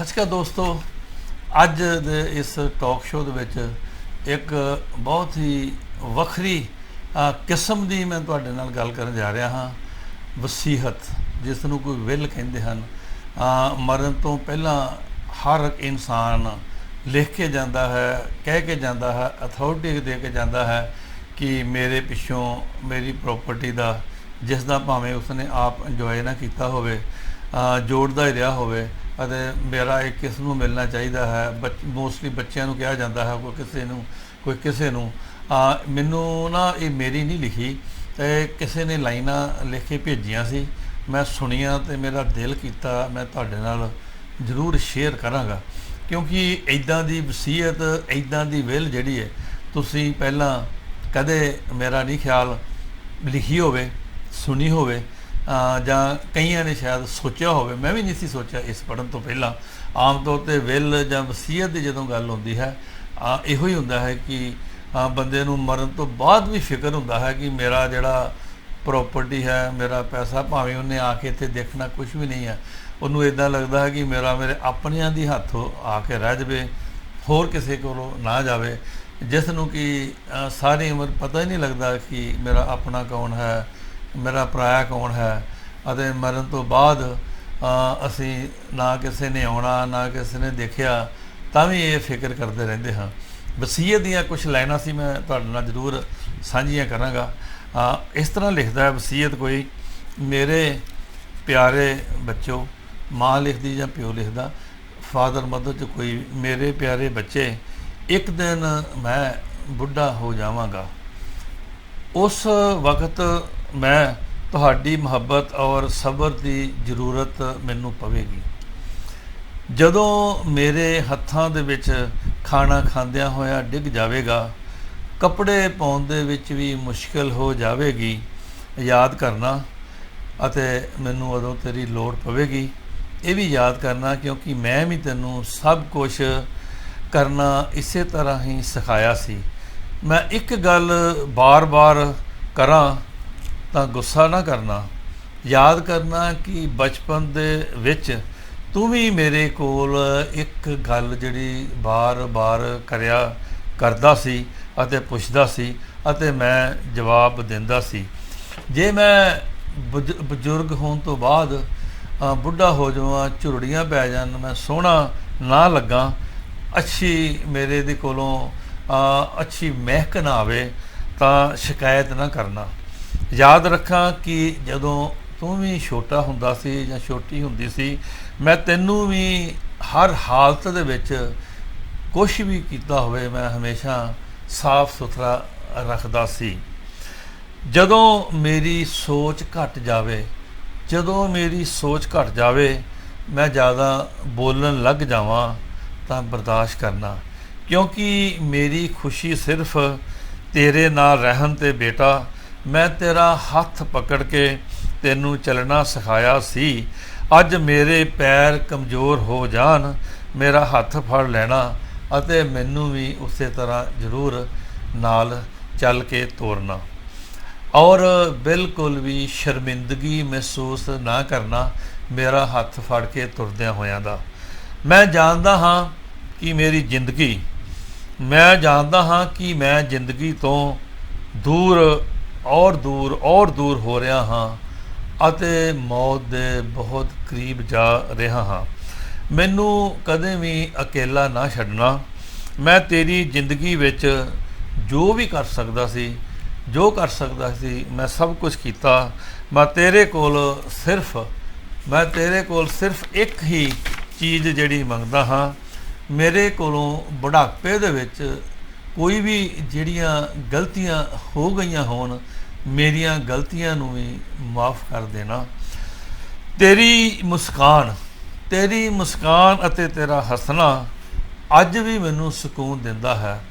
ਸਤਿ ਸ਼੍ਰੀ ਅਕਾਲ ਦੋਸਤੋ, ਅੱਜ ਦੇ ਇਸ ਟਾਕ ਸ਼ੋਅ ਦੇ ਵਿੱਚ ਇੱਕ ਬਹੁਤ ਹੀ ਵੱਖਰੀ ਕਿਸਮ ਦੀ ਮੈਂ ਤੁਹਾਡੇ ਨਾਲ ਗੱਲ ਕਰਨ ਜਾ ਰਿਹਾ ਹਾਂ। ਵਸੀਹਤ, ਜਿਸ ਨੂੰ ਕੋਈ ਵਿਲ ਕਹਿੰਦੇ ਹਨ। ਮਰਨ ਤੋਂ ਪਹਿਲਾਂ ਹਰ ਇਨਸਾਨ ਲਿਖ ਕੇ ਜਾਂਦਾ ਹੈ, ਕਹਿ ਕੇ ਜਾਂਦਾ ਹੈ ਅਥਾਰਟੀ ਦੇ ਕੇ ਜਾਂਦਾ ਹੈ ਕਿ ਮੇਰੇ ਪਿੱਛੋਂ ਮੇਰੀ ਪ੍ਰਾਪਰਟੀ ਦਾ, ਜਿਸ ਦਾ ਭਾਵੇਂ ਉਸਨੇ ਆਪ ਇੰਜੋਏ ਨਾ ਕੀਤਾ ਹੋਵੇ ਜੋੜਦਾ ਹੀ ਰਿਹਾ ਹੋਵੇ ਅਤੇ ਮੇਰਾ ਇਹ ਕਿਸ ਨੂੰ ਮਿਲਣਾ ਚਾਹੀਦਾ ਹੈ? ਮੋਸਟਲੀ ਬੱਚਿਆਂ ਨੂੰ ਕਿਹਾ ਜਾਂਦਾ ਹੈ ਕੋਈ ਕਿਸੇ ਨੂੰ ਕੋਈ ਕਿਸੇ ਨੂੰ। ਅ, ਮੈਨੂੰ ਨਾ ਇਹ ਮੇਰੀ ਨਹੀਂ ਲਿਖੀ ਤੇ ਕਿਸੇ ਨੇ ਲਾਈਨਾਂ ਲਿਖ ਕੇ ਭੇਜੀਆਂ ਸੀ। ਮੈਂ ਸੁਣੀਆਂ ਤੇ ਮੇਰਾ ਦਿਲ ਕੀਤਾ ਮੈਂ ਤੁਹਾਡੇ ਨਾਲ ਜ਼ਰੂਰ ਸ਼ੇਅਰ ਕਰਾਂਗਾ। ਕਿਉਂਕਿ ਇਦਾਂ ਦੀ ਵਸੀਅਤ ਇਦਾਂ ਦੀ ਵਿਲ ਜਿਹੜੀ ਹੈ ਤੁਸੀਂ ਪਹਿਲਾਂ ਕਦੇ ਮੇਰਾ ਨਹੀਂ ਖਿਆਲ ਲਿਖੀ ਹੋਵੇ ਸੁਣੀ ਹੋਵੇ। ਜਾਂ ਕਈਆਂ ਨੇ ਸ਼ਾਇਦ ਸੋਚਿਆ ਹੋਵੇ, ਮੈਂ ਵੀ ਨਹੀਂ ਸੀ ਸੋਚਿਆ ਇਸ ਪੜਨ ਤੋਂ ਪਹਿਲਾਂ। ਆਮ ਤੌਰ ਤੇ ਵਿਲ ਜਾਂ ਵਸੀਅਤ ਦੀ ਜਦੋਂ ਗੱਲ ਹੁੰਦੀ ਹੈ ਇਹੋ ਹੀ ਹੁੰਦਾ ਹੈ ਕਿ ਬੰਦੇ ਨੂੰ ਮਰਨ ਤੋਂ ਬਾਅਦ ਵੀ ਫਿਕਰ ਹੁੰਦਾ ਹੈ ਕਿ ਮੇਰਾ ਜਿਹੜਾ ਪ੍ਰਾਪਰਟੀ ਹੈ, ਮੇਰਾ ਪੈਸਾ ਭਾਵੇਂ ਉਹਨੇ ਆ ਕੇ ਇੱਥੇ ਦੇਖਣਾ ਕੁਝ ਵੀ ਨਹੀਂ ਹੈ, ਉਹਨੂੰ ਇਦਾਂ ਲੱਗਦਾ ਹੈ ਕਿ ਮੇਰਾ ਮੇਰੇ ਆਪਣਿਆਂ ਦੀ ਹੱਥੋਂ ਆ ਕੇ ਰਹਿ ਜਾਵੇ, ਹੋਰ ਕਿਸੇ ਕੋਲੋਂ ਨਾ ਜਾਵੇ। ਜਿਸ ਨੂੰ ਕਿ ਸਾਰੀ ਉਮਰ ਪਤਾ ਹੀ ਨਹੀਂ ਲੱਗਦਾ ਕਿ ਮੇਰਾ ਆਪਣਾ ਕੌਣ ਹੈ ਮੇਰਾ ਪਰਾਇਆ ਕੌਣ ਹੈ? ਅਤੇ ਮਰਨ ਤੋਂ ਬਾਅਦ ਅਸੀਂ ਨਾ ਕਿਸੇ ਨੇ ਆਉਣਾ, ਨਾ ਕਿਸੇ ਨੇ ਦੇਖਿਆ, ਤਾਂ ਵੀ ਇਹ ਫਿਕਰ ਕਰਦੇ ਰਹਿੰਦੇ ਹਾਂ। ਵਸੀਅਤ ਦੀਆਂ ਕੁਝ ਲਾਈਨਾਂ ਸੀ, ਮੈਂ ਤੁਹਾਡੇ ਨਾਲ ਜ਼ਰੂਰ ਸਾਂਝੀਆਂ ਕਰਾਂਗਾ। ਇਸ ਤਰ੍ਹਾਂ ਲਿਖਦਾ ਹੈ, ਵਸੀਅਤ ਕੋਈ ਮੇਰੇ ਪਿਆਰੇ ਬੱਚੋ, ਮਾਂ ਲਿਖਦੀ ਜਾਂ ਪਿਓ ਲਿਖਦਾ, ਫਾਦਰ, ਮਦਰ ਚ ਕੋਈ ਮੇਰੇ ਪਿਆਰੇ ਬੱਚੇ, ਇੱਕ ਦਿਨ ਮੈਂ ਬੁੱਢਾ ਹੋ ਜਾਵਾਂਗਾ। ਉਸ ਵਕਤ ਮੈਂ ਤੁਹਾਡੀ ਮੁਹੱਬਤ ਔਰ ਸਬਰ ਦੀ ਜ਼ਰੂਰਤ ਮੈਨੂੰ ਪਵੇਗੀ। ਜਦੋਂ ਮੇਰੇ ਹੱਥਾਂ ਦੇ ਵਿੱਚ ਖਾਣਾ ਖਾਂਦਿਆਂ ਹੋਇਆ ਡਿੱਗ ਜਾਵੇਗਾ, ਕੱਪੜੇ ਪਾਉਣ ਦੇ ਵਿੱਚ ਵੀ ਮੁਸ਼ਕਲ ਹੋ ਜਾਵੇਗੀ, ਯਾਦ ਕਰਨਾ ਅਤੇ ਮੈਨੂੰ ਉਦੋਂ ਤੇਰੀ ਲੋੜ ਪਵੇਗੀ। ਇਹ ਵੀ ਯਾਦ ਕਰਨਾ ਕਿਉਂਕਿ ਮੈਂ ਵੀ ਤੈਨੂੰ ਸਭ ਕੁਝ ਕਰਨਾ ਇਸੇ ਤਰ੍ਹਾਂ ਹੀ ਸਿਖਾਇਆ ਸੀ। ਮੈਂ ਇੱਕ ਗੱਲ ਬਾਰ-ਬਾਰ ਕਰਾਂ ਤਾਂ ਗੁੱਸਾ ਨਾ ਕਰਨਾ। ਯਾਦ ਕਰਨਾ ਕਿ ਬਚਪਨ ਦੇ ਵਿੱਚ ਤੂੰ ਵੀ ਮੇਰੇ ਕੋਲ ਇੱਕ ਗੱਲ ਜਿਹੜੀ ਬਾਰ-ਬਾਰ ਕਰਿਆ ਕਰਦਾ ਸੀ ਅਤੇ ਪੁੱਛਦਾ ਸੀ ਅਤੇ ਮੈਂ ਜਵਾਬ ਦਿੰਦਾ ਸੀ। ਜੇ ਮੈਂ ਬੁਜ- ਬਜ਼ੁਰਗ ਹੋਣ ਤੋਂ ਬਾਅਦ ਬੁੱਢਾ ਹੋ ਜਾਵਾਂ, ਝੁਰੜੀਆਂ ਪੈ ਜਾਣ, ਮੈਂ ਸੋਹਣਾ ਨਾ ਲੱਗਾ, ਅੱਛੀ ਮੇਰੇ ਦੇ ਕੋਲੋਂ ਅੱਛੀ ਮਹਿਕ ਨਾ ਆਵੇ, ਤਾਂ ਸ਼ਿਕਾਇਤ ਨਾ ਕਰਨਾ। ਯਾਦ ਰੱਖਾਂ ਕਿ ਜਦੋਂ ਤੂੰ ਵੀ ਛੋਟਾ ਹੁੰਦਾ ਸੀ ਜਾਂ ਛੋਟੀ ਹੁੰਦੀ ਸੀ, ਮੈਂ ਤੈਨੂੰ ਵੀ ਹਰ ਹਾਲਤ ਦੇ ਵਿੱਚ ਕੁਝ ਵੀ ਕੀਤਾ ਹੋਵੇ, ਮੈਂ ਹਮੇਸ਼ਾ ਸਾਫ਼ ਸੁਥਰਾ ਰੱਖਦਾ ਸੀ। ਜਦੋਂ ਮੇਰੀ ਸੋਚ ਘਟ ਜਾਵੇ, ਜਦੋਂ ਮੇਰੀ ਸੋਚ ਘਟ ਜਾਵੇ, ਮੈਂ ਜ਼ਿਆਦਾ ਬੋਲਣ ਲੱਗ ਜਾਵਾਂ ਤਾਂ ਬਰਦਾਸ਼ਤ ਕਰਨਾ। ਕਿਉਂਕਿ ਮੇਰੀ ਖੁਸ਼ੀ ਸਿਰਫ ਤੇਰੇ ਨਾਲ ਰਹਿਣ ਤੇ ਬੇਟਾ ਮੈਂ ਤੇਰਾ ਹੱਥ ਪਕੜ ਕੇ ਤੈਨੂੰ ਚੱਲਣਾ ਸਿਖਾਇਆ ਸੀ। ਅੱਜ ਮੇਰੇ ਪੈਰ ਕਮਜ਼ੋਰ ਹੋ ਜਾਣ, ਮੇਰਾ ਹੱਥ ਫੜ ਲੈਣਾ ਅਤੇ ਮੈਨੂੰ ਵੀ ਉਸੇ ਤਰ੍ਹਾਂ ਜ਼ਰੂਰ ਨਾਲ ਚੱਲ ਕੇ ਤੋਰਨਾ। ਔਰ ਬਿਲਕੁਲ ਵੀ ਸ਼ਰਮਿੰਦਗੀ ਮਹਿਸੂਸ ਨਾ ਕਰਨਾ ਮੇਰਾ ਹੱਥ ਫੜ ਕੇ ਤੁਰਦਿਆਂ ਹੋਇਆਂ ਦਾ। ਮੈਂ ਜਾਣਦਾ ਹਾਂ ਕਿ ਮੇਰੀ ਜ਼ਿੰਦਗੀ, ਮੈਂ ਜਾਣਦਾ ਹਾਂ ਕਿ ਮੈਂ ਜ਼ਿੰਦਗੀ ਤੋਂ ਦੂਰ ਔਰ ਦੂਰ ਔਰ ਦੂਰ ਹੋ ਰਿਹਾ ਹਾਂ ਅਤੇ ਮੌਤ ਦੇ ਬਹੁਤ ਕਰੀਬ ਜਾ ਰਿਹਾ ਹਾਂ। ਮੈਨੂੰ ਕਦੇ ਵੀ ਅਕੇਲਾ ਨਾ ਛੱਡਣਾ। ਮੈਂ ਤੇਰੀ ਜ਼ਿੰਦਗੀ ਵਿੱਚ ਜੋ ਵੀ ਕਰ ਸਕਦਾ ਸੀ, ਜੋ ਕਰ ਸਕਦਾ ਸੀ, ਮੈਂ ਸਭ ਕੁਝ ਕੀਤਾ। ਮੈਂ ਤੇਰੇ ਕੋਲ ਸਿਰਫ, ਮੈਂ ਤੇਰੇ ਕੋਲ ਸਿਰਫ ਇੱਕ ਹੀ ਚੀਜ਼ ਜਿਹੜੀ ਮੰਗਦਾ ਹਾਂ। ਮੇਰੇ ਕੋਲੋਂ ਬੁਢਾਪੇ ਦੇ ਵਿੱਚ ਕੋਈ ਵੀ ਜਿਹੜੀਆਂ ਗਲਤੀਆਂ ਹੋ ਗਈਆਂ ਹੋਣ ਮੇਰੀਆਂ ਗਲਤੀਆਂ ਨੂੰ ਵੀ ਮਾਫ ਕਰ ਦੇਣਾ। ਤੇਰੀ ਮੁਸਕਾਨ ਤੇਰੀ ਮੁਸਕਾਨ ਅਤੇ ਤੇਰਾ ਹੱਸਣਾ ਅੱਜ ਵੀ ਮੈਨੂੰ ਸਕੂਨ ਦਿੰਦਾ ਹੈ।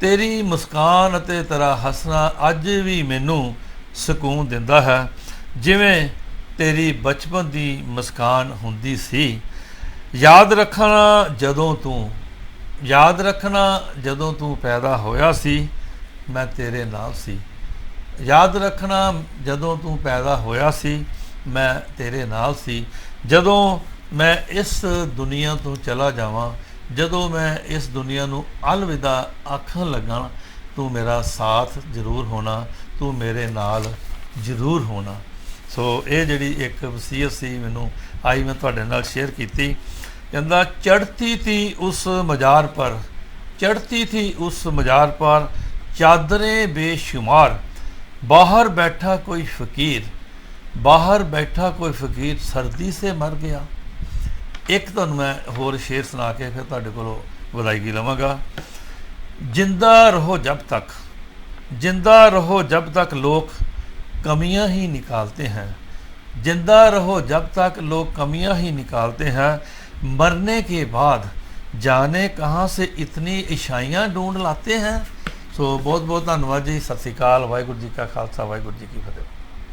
ਤੇਰੀ ਮੁਸਕਾਨ ਅਤੇ ਤੇਰਾ ਹੱਸਣਾ ਅੱਜ ਵੀ ਮੈਨੂੰ ਸਕੂਨ ਦਿੰਦਾ ਹੈ। ਜਿਵੇਂ ਤੇਰੀ ਬਚਪਨ ਦੀ ਮੁਸਕਾਨ ਹੁੰਦੀ ਸੀ। ਯਾਦ ਰੱਖਣਾ ਜਦੋਂ ਤੂੰ, ਯਾਦ ਰੱਖਣਾ ਜਦੋਂ ਤੂੰ ਪੈਦਾ ਹੋਇਆ ਸੀ, ਮੈਂ ਤੇਰੇ ਨਾਲ ਸੀ। ਯਾਦ ਰੱਖਣਾ, ਜਦੋਂ ਤੂੰ ਪੈਦਾ ਹੋਇਆ ਸੀ, ਮੈਂ ਤੇਰੇ ਨਾਲ ਸੀ। ਜਦੋਂ ਮੈਂ ਇਸ ਦੁਨੀਆ ਤੋਂ ਚਲਾ ਜਾਵਾਂ, ਜਦੋਂ ਮੈਂ ਇਸ ਦੁਨੀਆ ਨੂੰ ਅਲਵਿਦਾ ਆਖਣ ਲੱਗਾ, ਤੂੰ ਮੇਰਾ ਸਾਥ ਜ਼ਰੂਰ ਹੋਣਾ, ਤੂੰ ਮੇਰੇ ਨਾਲ ਜ਼ਰੂਰ ਹੋਣਾ। ਸੋ ਇਹ ਜਿਹੜੀ ਇੱਕ ਵਸੀਅਤ ਸੀ ਮੈਨੂੰ, ਆਈ ਮੈਂ ਤੁਹਾਡੇ ਨਾਲ ਸ਼ੇਅਰ ਕੀਤੀ। ਕਹਿੰਦਾ ਚੜਤੀ ਥੀ ਉਸ ਮਜ਼ਾਰ ਪਰ ਚੜਤੀ ਥੀ ਉਸ ਮਜ਼ਾਰ ਪਰ, ਚਾਦਰੇ ਬੇਸ਼ੁਮਾਰ। ਬਾਹਰ ਬੈਠਾ ਕੋਈ ਫਕੀਰ ਬਾਹਰ ਬੈਠਾ ਕੋਈ ਫਕੀਰ ਸਰਦੀ ਸੇ ਮਰ ਗਿਆ ਇੱਕ ਤੁਹਾਨੂੰ ਮੈਂ ਹੋਰ ਸ਼ੇਰ ਸੁਣਾ ਕੇ ਫਿਰ ਤੁਹਾਡੇ ਕੋਲੋਂ ਵਧਾਈਗੀ ਲਵਾਂਗਾ ਜਿੰਦਾ ਰਹੋ ਜਬ ਤੱਕ ਜਿੰਦਾ ਰਹੋ ਜਬ ਤੱਕ ਲੋਕ कमियां ही निकालते हैं जिंदा रहो जब तक लोग कमियां ही निकालते हैं मरने के बाद जाने कहाँ से इतनी ईशाइयाँ ढूंढ लाते हैं ਸੋ ਬਹੁਤ ਬਹੁਤ ਧੰਨਵਾਦ ਜੀ। ਸਤਿ ਸ੍ਰੀ ਅਕਾਲ। ਵਾਹਿਗੁਰੂ ਜੀ ਕਾ ਖਾਲਸਾ, ਵਾਹਿਗੁਰੂ ਜੀ ਕੀ ਫਤਿਹ।